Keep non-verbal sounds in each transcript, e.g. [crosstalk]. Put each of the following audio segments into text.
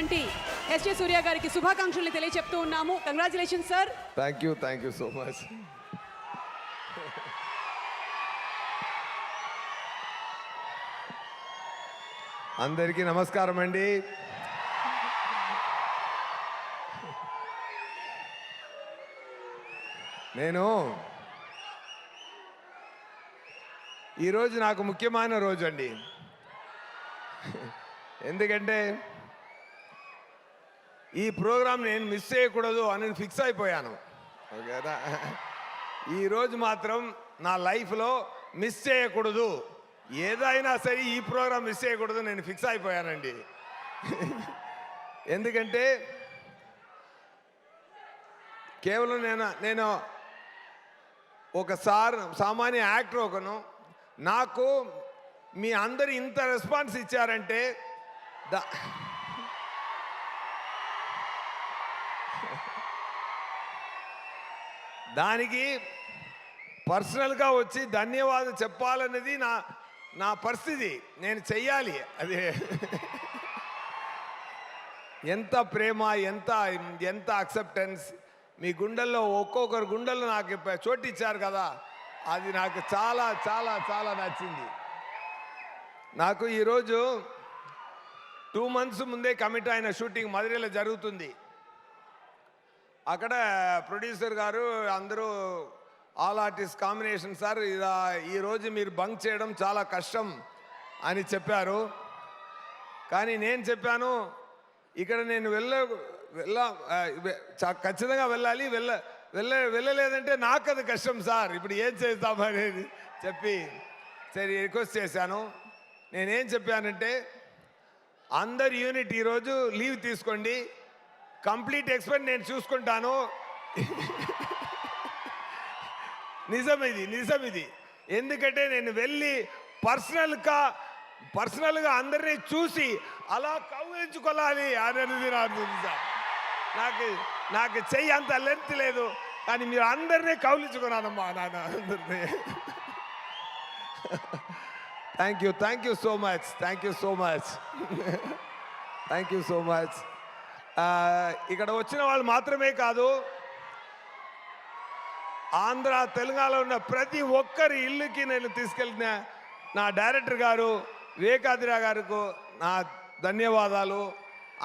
చేసినటువంటి ఎస్జే సూర్య గారికి శుభాకాంక్షలు తెలియజెప్తూ ఉన్నాము. Congratulation sir thank you thank you so much అందరికీ నమస్కారం అండి. నేను ఈరోజు నాకు ముఖ్యమైన రోజు అండి. ఎందుకంటే ఈ ప్రోగ్రామ్ నేను మిస్ చేయకూడదు అని ఫిక్స్ అయిపోయాను. ఓకేనా? ఈరోజు మాత్రం నా లైఫ్లో మిస్ చేయకూడదు. ఏదైనా సరే ఈ ప్రోగ్రామ్ మిస్ చేయకూడదు నేను ఫిక్స్ అయిపోయానండి. ఎందుకంటే కేవలం నేను నేను ఒక సార్ సామాన్య యాక్టర్ ఒకను నాకు మీ అందరు ఇంత రెస్పాన్స్ ఇచ్చారంటే దా దానికి పర్సనల్గా వచ్చి ధన్యవాదాలు చెప్పాలన్నది నా నా పరిస్థితి. నేను చెయ్యాలి. అది ఎంత ప్రేమ ఎంత ఎంత అక్సెప్టెన్స్ మీ గుండెల్లో ఒక్కొక్కరు గుండెల్లో నాకు చోటిచ్చారు చోటు ఇచ్చారు కదా. అది నాకు చాలా చాలా చాలా నచ్చింది. నాకు ఈరోజు టూ మంత్స్ ముందే కమిట్ అయిన షూటింగ్ మధురైలో జరుగుతుంది. అక్కడ ప్రొడ్యూసర్ గారు అందరూ ఆల్ ఆర్టిస్ట్ కాంబినేషన్ సార్ ఇలా ఈరోజు మీరు బంక్ చేయడం చాలా కష్టం అని చెప్పారు. కానీ నేను చెప్పాను ఇక్కడ నేను వెళ్ళ వెళ్ళ ఖచ్చితంగా వెళ్ళాలి వెళ్ళ వెళ్ళ వెళ్ళలేదంటే నాకు అది కష్టం సార్ ఇప్పుడు ఏం చేస్తామనేది అనేది చెప్పి సరే రిక్వెస్ట్ చేశాను. నేనేం చెప్పానంటే అందరు యూనిట్ ఈరోజు లీవ్ తీసుకోండి కంప్లీట్ ఎక్స్ప్లెయిన్ నేను చూసుకుంటాను. నిజం ఇది నిజం ఇది. ఎందుకంటే నేను వెళ్ళి పర్సనల్గా పర్సనల్గా అందరినీ చూసి అలా కౌగిలించుకోవాలి అనేది నా నిజం. నాకు నాకు చెయ్యి అంత లెంత్ లేదు కానీ మీరు అందరినీ కౌలించుకున్నానమ్మా నాన్న అందరినీ. Thank you thank you so much thank you so much thank you so much ఇక్కడ వచ్చిన వాళ్ళు మాత్రమే కాదు ఆంధ్ర తెలంగాణలో ఉన్న ప్రతి ఒక్కరి ఇల్లుకి నేను తీసుకెళ్ళిన నా డైరెక్టర్ గారు వివేకాదిరా గారికి నా ధన్యవాదాలు.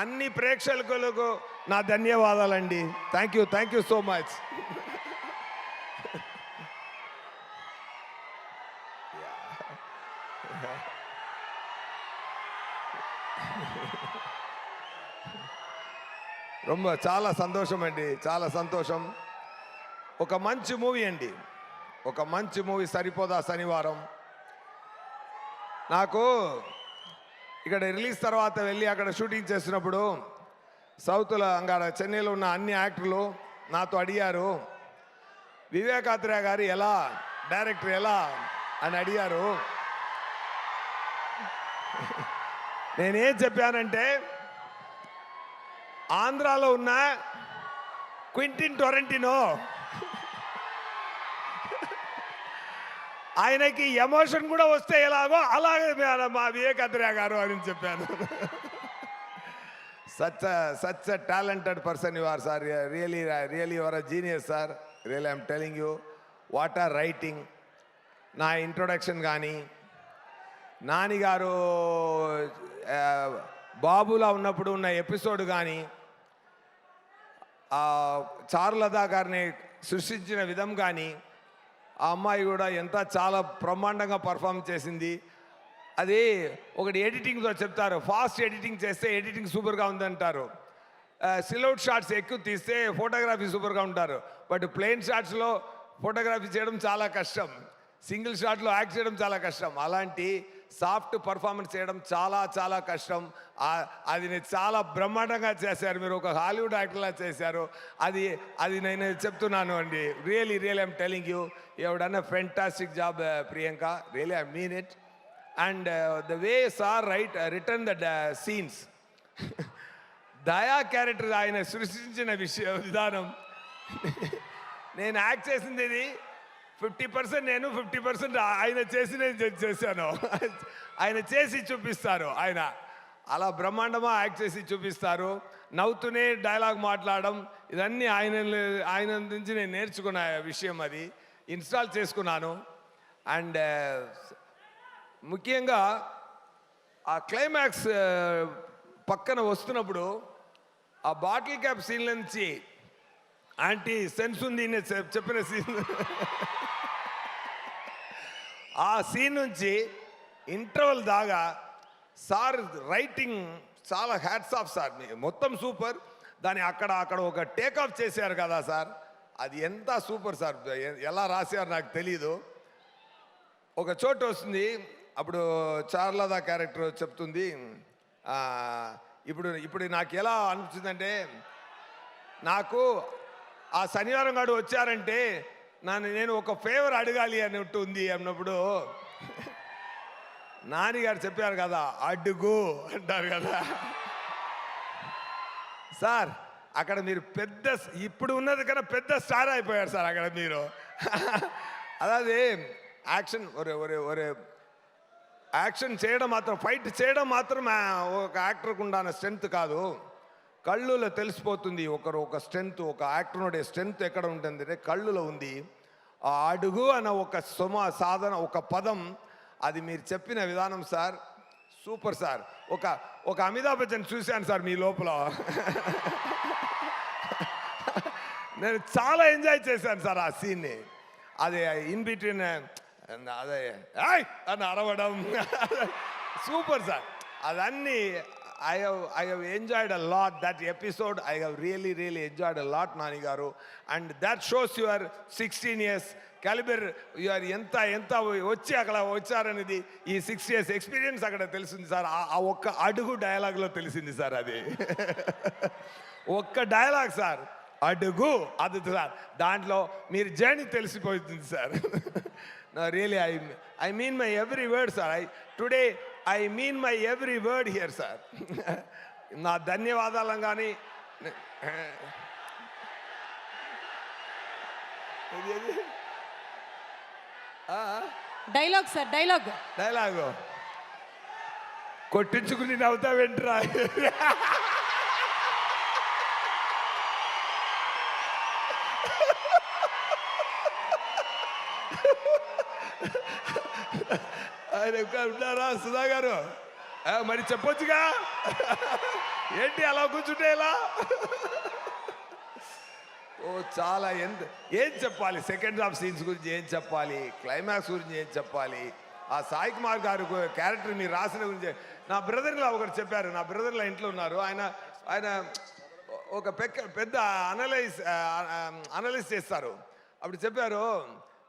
అన్ని ప్రేక్షకులకు నా ధన్యవాదాలండి. Thank you thank you so much రొమ్మ చాలా సంతోషం అండి చాలా సంతోషం. ఒక మంచి మూవీ అండి ఒక మంచి మూవీ సరిపోదా శనివారం. నాకు ఇక్కడ రిలీజ్ తర్వాత వెళ్ళి అక్కడ షూటింగ్ చేసినప్పుడు సౌత్లో అక్కడ చెన్నైలో ఉన్న అన్ని యాక్టర్లు నాతో అడిగారు వివేకాత్రేయ గారు ఎలా డైరెక్టర్ ఎలా అని అడిగారు. నేనేం చెప్పానంటే ఆంధ్రాలో ఉన్న క్వింటిన్ టొరెంటినో. ఆయనకి ఎమోషన్ కూడా వస్తే ఎలాగో అలాగే మా- మా గారు అని చెప్పాను. Such such talented person you are sir. Really really you're a genius sir. Really I'm telling you what are writing? నా ఇంట్రొడక్షన్ కానీ నాని గారు బాబులా ఉన్నప్పుడు ఉన్న ఎపిసోడ్ కానీ చారులతా గారిని సృష్టించిన విధం కానీ ఆ అమ్మాయి కూడా ఎంత చాలా బ్రహ్మాండంగా పర్ఫామ్ చేసింది. అది ఒకటి ఎడిటింగ్తో చెప్తారు. ఫాస్ట్ ఎడిటింగ్ చేస్తే ఎడిటింగ్ సూపర్గా ఉందంటారు. సిల్అవుట్ షాట్స్ ఎక్కువ తీస్తే ఫోటోగ్రఫీ సూపర్గా ఉంటారు. బట్ ప్లెయిన్ షాట్స్లో ఫోటోగ్రఫీ చేయడం చాలా కష్టం. సింగిల్ షాట్లో యాక్ట్ చేయడం చాలా కష్టం. అలాంటి సాఫ్ట్ పర్ఫార్మెన్స్ చేయడం చాలా చాలా కష్టం. అది నేను చాలా బ్రహ్మాండంగా చేశారు. మీరు ఒక హాలీవుడ్ యాక్టర్లా చేశారు. అది అది నేను చెప్తున్నాను అండి. Really real I'm telling you ఎవడన్నా fantastic job Priyanka really I mean it and the way sir right return the scenes Daya character ఆయన సృష్టించిన విషయ విధానం. [laughs] నేను యాక్ట్ చేసింది ఇది ఫిఫ్టీ పర్సెంట్ నేను ఫిఫ్టీ పర్సెంట్ ఆయన చేసి నేను చేశాను. ఆయన చేసి చూపిస్తారు ఆయన. అలా బ్రహ్మాండమా యాక్ట్ చేసి చూపిస్తారు. నవ్వుతూనే డైలాగ్ మాట్లాడడం ఇదన్నీ ఆయన ఆయన నుంచి నేను నేర్చుకున్న విషయం అది. ఇన్స్టాల్ చేసుకున్నాను. అండ్ ముఖ్యంగా ఆ క్లైమాక్స్ పక్కన వస్తున్నప్పుడు ఆ బాటిల్ క్యాప్ సీన్ నుంచి ఆంటీ సెన్స్ ఉంది చెప్- చెప్పిన సీన్. ఆ సీన్ నుంచి ఇంటర్వల్ దాగా సార్ రైటింగ్ చాలా హ్యాట్స్ ఆఫ్ సార్. మీ- మొత్తం సూపర్. దాన్ని అక్కడ అక్కడ ఒక టేక్ ఆఫ్ చేశారు కదా సార్. అది ఎంత సూపర్ సార్. ఎలా రాశారు నాకు తెలీదు. ఒక చోటు వస్తుంది. అప్పుడు చార్లదా క్యారెక్టర్ చెప్తుంది. ఇప్పుడు ఇప్పుడు నాకు ఎలా అనిపించిందంటే నాకు ఆ శనివారం గారు వచ్చారంటే నన్ను నేను ఒక ఫేవర్ అడగాలి అన్నట్టు ఉంది అన్నప్పుడు నాని గారు చెప్పారు కదా అడుగు అంటారు కదా. సార్ అక్కడ మీరు పెద్ద ఇప్పుడు ఉన్నది కన్నా పెద్ద స్టార్ అయిపోయారు సార్ అక్కడ మీరు. అదే యాక్షన్ ఒరే ఒరే ఒరే యాక్షన్ చేయడం మాత్రం ఫైట్ చేయడం మాత్రం ఒక యాక్టర్కు ఉండాల స్ట్రెంత్ కాదు. కళ్ళులో తెలిసిపోతుంది. ఒకరు ఒక స్ట్రెంత్ ఒక యాక్టర్ ఉండే స్ట్రెంత్ ఎక్కడ ఉంటుంది అంటే కళ్ళులో ఉంది. ఆ అడుగు అన్న ఒక సుమ సాధన ఒక పదం అది మీరు చెప్పిన విధానం సార్ సూపర్ సార్. ఒక ఒక అమితాబ్ బచ్చన్ చూశాను సార్ మీ లోపల. నేను చాలా ఎంజాయ్ చేశాను సార్ ఆ సీన్ని. అది ఇన్ బిట్వీన్ అదే అని అరవడం. Super sir. అదన్నీ I have I have enjoyed a lot that episode I have really really enjoyed a lot Nani గారు and that shows your sixteen years calibre your ఎంత ఎంత వచ్చి అక్కడ వచ్చారనేది ఈ సిక్స్ ఇయర్స్ ఎక్స్పీరియన్స్ అక్కడ తెలిసింది సార్. ఆ- ఆ ఒక్క అడుగు డైలాగ్లో తెలిసింది సార్ అది. [laughs] ఒక్క డైలాగ్ సార్. అడుగు అది సార్. దాంట్లో మీరు జర్నీ తెలిసిపోతుంది sir. Really I I mean my every word sir. I today I mean my every word here sir నా ధన్యవాదాలను కానీ డైలాగ్ సార్ డైలాగ్ డైలాగు కొట్టించుకుని నవ్వుతా [laughs] ఉన్నారా సుధా గారు? మరి చెప్పొచ్చుగా? ఏంటి అలా కూర్చుంటే ఎలా ఓ చాలా ఎంత ఏం చెప్పాలి? సెకండ్ హాఫ్ సీన్స్ గురించి ఏం చెప్పాలి? క్లైమాక్స్ గురించి ఏం చెప్పాలి? ఆ సాయి కుమార్ గారు క్యారెక్టర్ మీరు రాసిన గురించి నా బ్రదర్లా ఒకరు చెప్పారు. నా బ్రదర్లా ఇంట్లో ఉన్నారు. ఆయన ఆయన ఒక పెక్క పెద్ద అనలైజ్ అనలైజ్ చేస్తారు. అప్పుడు చెప్పారు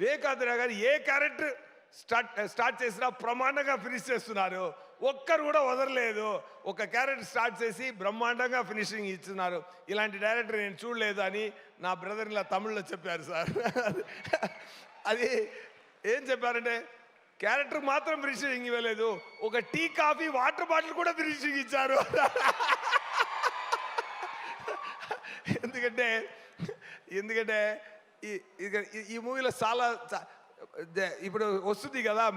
వివేకాంధ్ర గారు ఏ క్యారెక్టర్ స్టార్ట్ స్టార్ట్ చేసినా ప్రమాండంగా ఫినిష్ చేస్తున్నారు. ఒక్కరు కూడా వదలలేదు. ఒక క్యారెక్టర్ స్టార్ట్ చేసి బ్రహ్మాండంగా ఫినిషింగ్ ఇస్తున్నారు ఇలాంటి డైరెక్టర్ నేను చూడలేదు అని నా బ్రదర్ ఇలా తమిళ్ళో చెప్పారు సార్. అది ఏం చెప్పారంటే క్యారెక్టర్ మాత్రం ఫినిషింగ్ ఇవ్వలేదు. ఒక టీ కాఫీ వాటర్ బాటిల్ కూడా ఫినిషింగ్ ఇచ్చారు. ఎందుకంటే ఎందుకంటే ఈ ఈ- మూవీలో చాలా ఇప్పుడు వస్తుంది కదా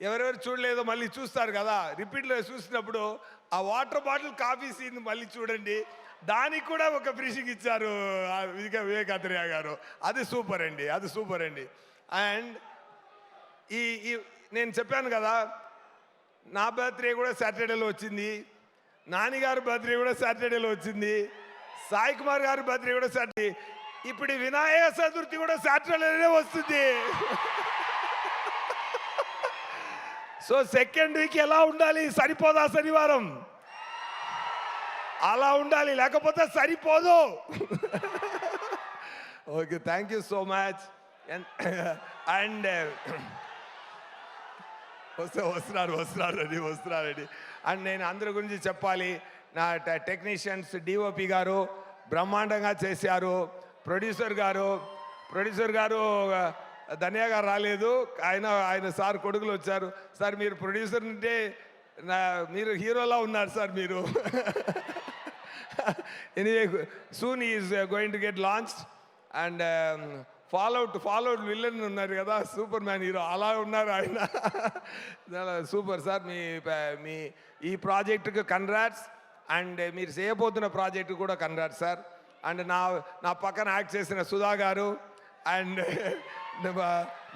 ఎవరెవరు చూడలేదో మళ్ళీ చూస్తారు కదా. రిపీట్లో చూసినప్పుడు ఆ వాటర్ బాటిల్ కాఫీ సీన్ మళ్ళీ చూడండి. దానికి కూడా ఒక ఫ్రిషింగ్ ఇచ్చారు ఆ వివేక గారు. అది సూపర్ అండి అది సూపర్ అండి. అండ్ ఈ ఈ నేను చెప్పాను కదా నా బర్త్డే కూడా సాటర్డేలో వచ్చింది. నాన్నగారు బర్త్డే కూడా సాటర్డేలో వచ్చింది. సాయి కుమార్ గారి బర్త్డే కూడా సాటర్డే. ఇప్పుడు వినాయక చతుర్థి కూడా సాటర్డేలోనే వస్తుంది. సో సెకండ్ వీక్ ఎలా ఉండాలి? సరిపోదా శనివారం? అలా ఉండాలి లేకపోతే సరిపోదు. Okay thank you so much and uh, వస్తే వస్తున్నారు వస్తున్నారండి వస్తున్నారండి రెడీ. అండ్ నేను అందరి గురించి చెప్పాలి. నా టెక్నీషియన్స్ డిఓపి గారు బ్రహ్మాండంగా చేశారు. ప్రొడ్యూసర్ గారు ప్రొడ్యూసర్ గారు ధన్య గారు రాలేదు. ఆయన ఆయన సార్ కొడుకులు వచ్చారు. సార్ మీరు ప్రొడ్యూసర్ అంటే నా మీరు హీరోలా ఉన్నారు సార్ మీరు. Anyway soon is going to get launch and fallout fallout villain ఉన్నారు కదా సూపర్ మ్యాన్ హీరో అలా ఉన్నారు ఆయన. [laughs] చాలా సూపర్ సార్. మీ మీ ఈ ప్రాజెక్టుకు కన్రాట్స్ అండ్ మీరు చేయబోతున్న ప్రాజెక్టు కూడా కన్రాట్స్ సార్. అండ్ నా నా పక్కన యాక్ట్ చేసిన సుధా గారు అండ్ [laughs]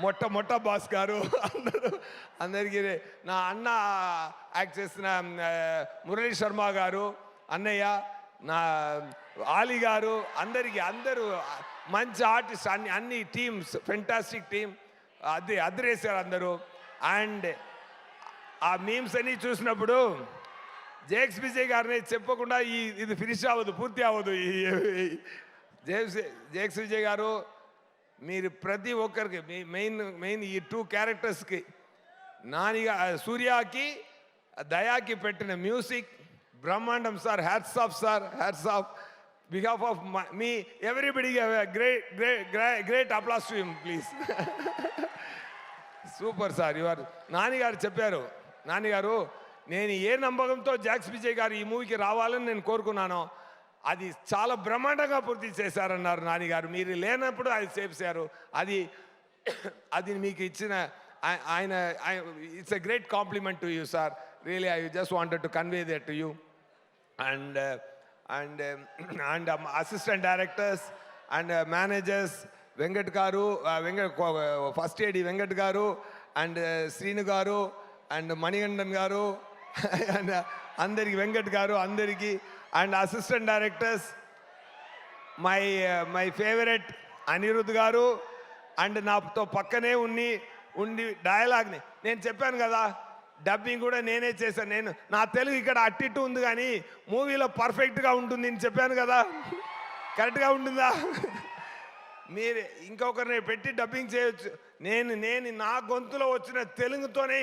మొట్ట మొట్ట బాస్ గారు అందరూ అందరికీ నా అన్న యాక్ట్ చేసిన మురళీ శర్మ గారు అన్నయ్య నా ఆలి గారు అందరికీ అందరూ మంచి ఆర్టిస్ట్ అన్ని అన్ని టీమ్స్ ఫెంటాస్టిక్ టీమ్ అది అదిరేశారు అందరూ. అండ్ ఆ మీమ్స్ అన్ని చూసినప్పుడు జేక్స్ విజయ్ గారిని చెప్పకుండా ఈ ఇది ఫినిష్ అవ్వదు పూర్తి అవ్వదు ఈ జేక్స్ జేక్స్ విజయ్ గారు మీరు ప్రతి ఒక్కరికి మీ మెయిన్ మెయిన్ ఈ టూ క్యారెక్టర్స్కి నానిగా సూర్యాకి దయాకి పెట్టిన మ్యూజిక్ బ్రహ్మాండం sir hats off sir hats off behalf of me everybody great great great applause to him please. [laughs] Super sir your నాన్నగారు చెప్పారు నాన్నగారు నేను ఏ నమ్మకంతో జాక్స్ విజయ్ గారు ఈ మూవీకి రావాలని నేను కోరుకున్నానో అది చాలా బ్రహ్మాండంగా పూర్తి చేశారన్నారు నాన్నగారు మీరు లేనప్పుడు అది చేశారు. అది అది మీకు ఇచ్చిన ఆయన it's a great compliment to you sir really I just wanted to convey that to you and and and assistant directors and managers Venkat గారు వెంకట్ ఫస్ట్ ఏడి వెంకట్ గారు అండ్ శ్రీను గారు అండ్ మణిగండన్ గారు అండ్ అందరికి వెంకట్ గారు అందరికీ and assistant directors my my favourite Anirudh గారు and నాతో పక్కనే ఉండి ఉండి డయలాగ్ని నేను చెప్పాను కదా డబ్బింగ్ కూడా నేనే చేశాను. నేను నా తెలుగు ఇక్కడ అట్టిట్టు ఉంది కానీ మూవీలో పర్ఫెక్ట్గా ఉంటుంది నేను చెప్పాను కదా. కరెక్ట్గా ఉంటుందా? మీరు ఇంకొకరిని పెట్టి డబ్బింగ్ చేయొచ్చు. నేను నేను నా గొంతులో వచ్చిన తెలుగుతోనే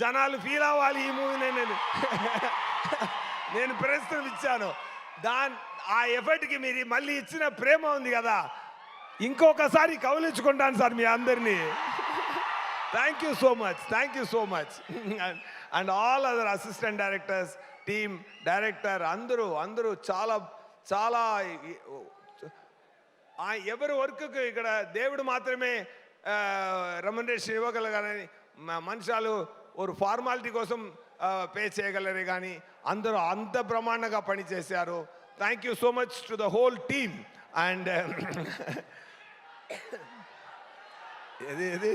జనాలు ఫీల్ అవ్వాలి ఈ మూవీని [laughs] నేను ప్రస్తుతం ఇచ్చాను. దాని ఆ ఎఫర్ట్కి మీరు మళ్ళీ ఇచ్చిన ప్రేమ ఉంది కదా. ఇంకొకసారి కవలించుకుంటాను సార్ మీ అందరినీ. Thank you so much thank you so much and all other assistant directors team director అందరూ అందరూ చాలా చాలా ఎవరి వర్క్కు ఇక్కడ దేవుడు మాత్రమే రెమ్యునరేషన్ ఇవ్వగలగాలని మ- మనుషాలు ఒక ఫార్మాలిటీ కోసం పే చేయగలరు కానీ అందరూ అంత బ్రహ్మాండంగా పనిచేశారు thank you so much to the whole team and ఏది ఏది?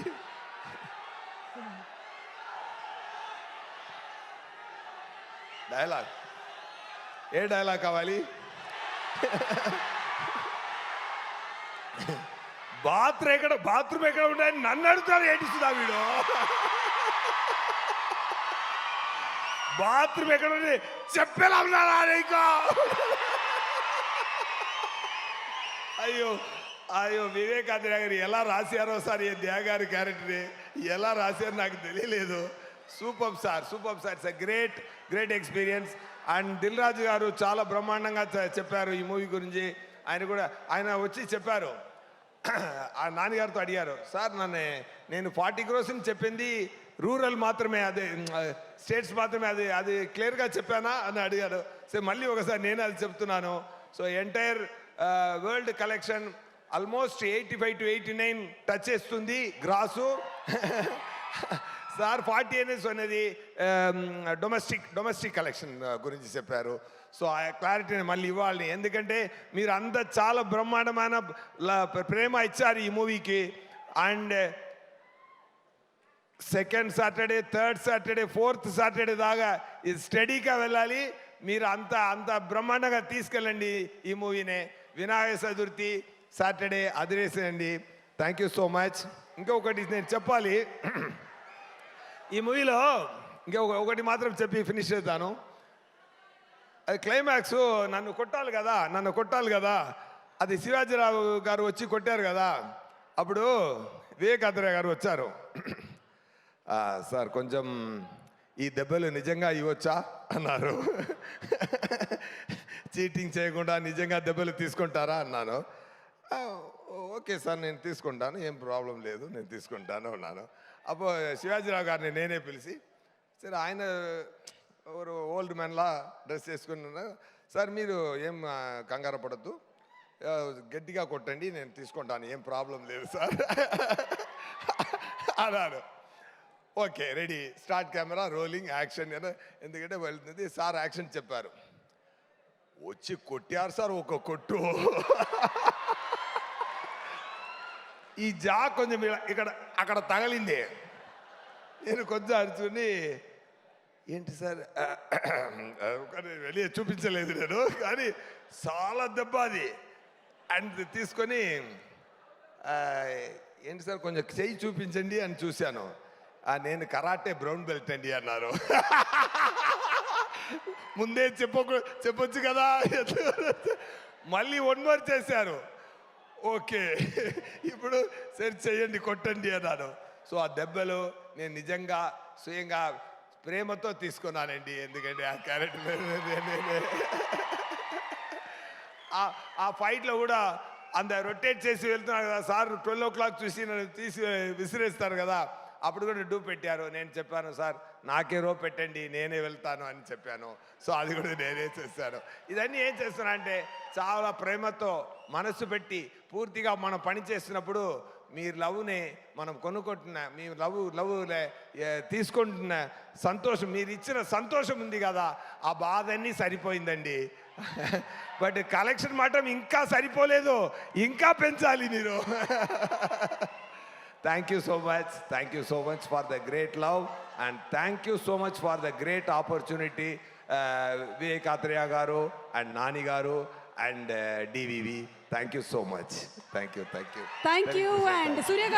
డైలాగ్ ఏ డైలాగ్ కావాలి? [laughs] బాత్రూమ్ ఎక్కడ బాత్రూమ్ ఎక్కడ ఉంటాయని నన్ను అడుగుతారు ఏటిస్తుందా వీడు [laughs] బాత్రూమ్ ఎక్కడ ఉంది? చెప్పేలా ఉన్నారా నీకు? అయ్యో అయ్యో వివేకాంధ్ర గారు ఎలా రాశారో సార్ ఈ దేగారి క్యారెక్టర్ ఎలా రాశారో నాకు తెలియలేదు. Super sir super sir. It's great great experience and Dil Raju గారు చాలా బ్రహ్మాండంగా చెప్పారు ఈ మూవీ గురించి. ఆయన కూడా ఆయన వచ్చి చెప్పారు. [clears throat] ఆ నాన్నగారితో అడిగారు సార్ నన్ను నేను ఫార్టీ క్రోస్ చెప్పింది రూరల్ మాత్రమే అదే స్టేట్స్ మాత్రమే అది అది క్లియర్గా చెప్పానా అని అడిగారు సో మళ్ళీ ఒకసారి నేను అది చెప్తున్నాను. So entire world collection almost eighty five to eighty nine touch చేస్తుంది గ్రాసు. [laughs] సార్ ఫార్టీ ఎన్ఎస్ అనేది డొమెస్టిక్ డొమెస్టిక్ కలెక్షన్ గురించి చెప్పారు. సో ఆ క్లారిటీని మళ్ళీ ఇవ్వాలి. ఎందుకంటే మీరు అంత చాలా బ్రహ్మాండమైన ప్రేమ ఇచ్చారు ఈ మూవీకి. And second Saturday third Saturday fourth Saturday దాకా ఇది స్టడీగా వెళ్ళాలి. మీరు అంత అంత బ్రహ్మాండంగా తీసుకెళ్ళండి ఈ మూవీని. వినాయక చతుర్థి సాటర్డే అదిరేసేయండి. థ్యాంక్ యూ సో మచ్ ఇంకొకటి నేను చెప్పాలి. ఈ మూవీలో ఇంకా ఒక- ఒకటి మాత్రం చెప్పి ఫినిష్ చేద్దాను. అది క్లైమాక్స్ నన్ను కొట్టాలి కదా నన్ను కొట్టాలి కదా. అది శివాజీరావు గారు వచ్చి కొట్టారు కదా. అప్పుడు వివేకాంధ్ర గారు వచ్చారు. సార్ కొంచెం ఈ దెబ్బలు నిజంగా ఇవ్వచ్చా? అన్నారు. చీటింగ్ చేయకుండా నిజంగా దెబ్బలు తీసుకుంటారా? అన్నాను. ఓకే సార్ నేను తీసుకుంటాను ఏం ప్రాబ్లం లేదు నేను తీసుకుంటాను అన్నాను. అప్పుడు శివాజీరావు గారిని నేనే పిలిచి సరే ఆయన ఎవరు ఓల్డ్ మ్యాన్లా డ్రెస్ చేసుకున్నాను సార్ మీరు ఏం కంగారు పడద్దు. గట్టిగా కొట్టండి నేను తీసుకుంటాను ఏం ప్రాబ్లం లేదు సార్. అన్నాను okay ready. Start camera rolling action. ఎందుకంటే వెళ్తుంది సార్ యాక్షన్ చెప్పారు. వచ్చి కొట్టారు సార్ ఒక కొట్టు. ఈ జా కొంచెం ఇక్కడ అక్కడ తగలింది. నేను కొంచెం అరుచుకుని ఏంటి సార్? వెళ్ళి చూపించలేదు నేను కానీ చాలా దెబ్బ అది. అండ్ తీసుకొని ఏంటి సార్ కొంచెం చెయ్యి చూపించండి అని చూశాను. నేను కరాటే బ్రౌన్ బెల్ట్ అండి అన్నారు. [laughs] ముందే చెప్పకు చెప్పొచ్చు కదా? మళ్ళీ వన్ మోర్ చేశారు. ఓకే. ఇప్పుడు సరి చేయండి కొట్టండి అన్నాను సో ఆ దెబ్బలు నేను నిజంగా స్వయంగా ప్రేమతో తీసుకున్నానండి. ఎందుకంటే ఆ క్యారెక్టర్ [laughs] ఆ- ఆ ఫైట్లో కూడా అంత రొటేట్ చేసి వెళ్తున్నాను కదా సార్ ట్వెల్వ్ ఓ క్లాక్ చూసి నన్ను తీసి విసిరేస్తారు కదా. అప్పుడు కూడా డూ పెట్టారు. నేను చెప్పాను సార్ నాకే రో పెట్టండి నేనే వెళ్తాను అని చెప్పాను. సో అది కూడా నేనే చేశాను. ఇదన్నీ ఏం చేస్తున్నా అంటే చాలా ప్రేమతో మనసు పెట్టి పూర్తిగా మనం పని చేసినప్పుడు మీ లవ్ని మనం కొనుక్కుంటున్న మీ లవ్ లవ్ తీసుకుంటున్న సంతోషం మీరు ఇచ్చిన సంతోషం ఉంది కదా ఆ బాధ అన్నీ సరిపోయిందండి. బట్ కలెక్షన్ మాత్రం ఇంకా సరిపోలేదు ఇంకా పెంచాలి మీరు. Thank you so much. Thank you so much for the great love and thank you so much for the great opportunity, uh, Vivek garu and Nani garu and uh, DVV. Thank you so much. Thank you, thank you. Thank, thank you, you and Surya